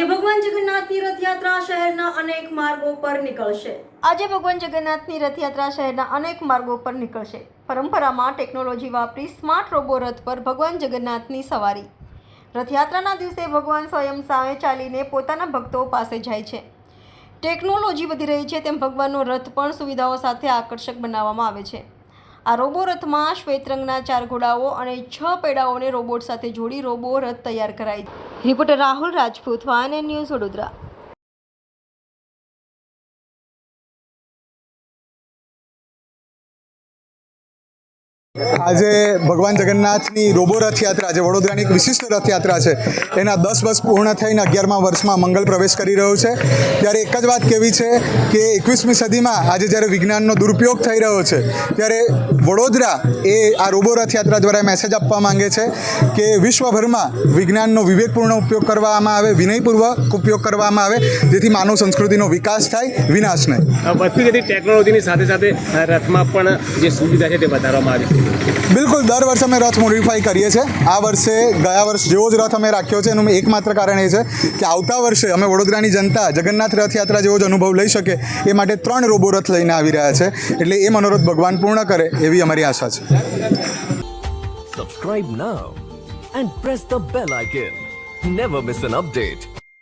આજે ભગવાન જગન્નાથની રથયાત્રા શહેરના અનેક માર્ગો પર નીકળશે. આજે ભગવાન જગન્નાથની રથયાત્રા શહેરના અનેક માર્ગો પર નીકળશે. પરંપરામાં ટેકનોલોજી વાપરી સ્માર્ટ રોબો રથ પર ભગવાન જગન્નાથની સવારી. રથયાત્રાના દિવસે ભગવાન સ્વયં સામે ચાલીને પોતાના ભક્તો પાસે જાય છે. ટેકનોલોજી વધી રહી છે તેમ ભગવાનનો રથ પણ સુવિધાઓ સાથે આકર્ષક બનાવવામાં આવે છે. આ રોબો રથમાં શ્વેત રંગના ચાર ઘોડાઓ અને છ પેડાઓને રોબોટ સાથે જોડી રોબો રથ તૈયાર કરાઈ રિપોર્ટર રાહુલ રાજપૂત વાન ન્યૂઝ વડોદરા. આજે ભગવાન જગન્નાથની રોબો રથયાત્રા જે વડોદરાની એક વિશિષ્ટ રથયાત્રા છે. એના દસ વર્ષ પૂર્ણ થઈને અગિયારમા વર્ષમાં મંગલ પ્રવેશ કરી રહ્યો છે. ત્યારે એક જ વાત કેવી છે કે એકવીસમી સદીમાં આજે જ્યારે વિજ્ઞાનનો દુરુપયોગ થઈ રહ્યો છે, ત્યારે વડોદરા એ આ રોબો રથયાત્રા દ્વારા મેસેજ આપવા માંગે છે કે વિશ્વભરમાં વિજ્ઞાનનો વિવેકપૂર્ણ ઉપયોગ કરવામાં આવે, વિનયપૂર્વક ઉપયોગ કરવામાં આવે, જેથી માનવ સંસ્કૃતિનો વિકાસ થાય, વિનાશ નહીં. વધતી જતી ટેકનોલોજીની સાથે સાથે રથમાં પણ જે સુવિધા છે તે વધારવામાં આવી છે. બિલકુલ, દર વર્ષે અમે રથ મોડિફાઈ કરીએ છીએ. આ વર્ષે, ગયા વર્ષ જેવો જ રથ અમે રાખ્યો છે, એનું એકમાત્ર કારણ એ છે કે આવતા વર્ષે અમે વડોદરાની જનતા જગન્નાથ રથયાત્રા જેવો જ અનુભવ લઈ શકે એ માટે ત્રણ રોબો રથ લઈને આવી રહ્યા છે. એટલે એ મનોરથ ભગવાન પૂર્ણ કરે એવી અમારી આશા છે. Subscribe now and press the bell icon never miss an update.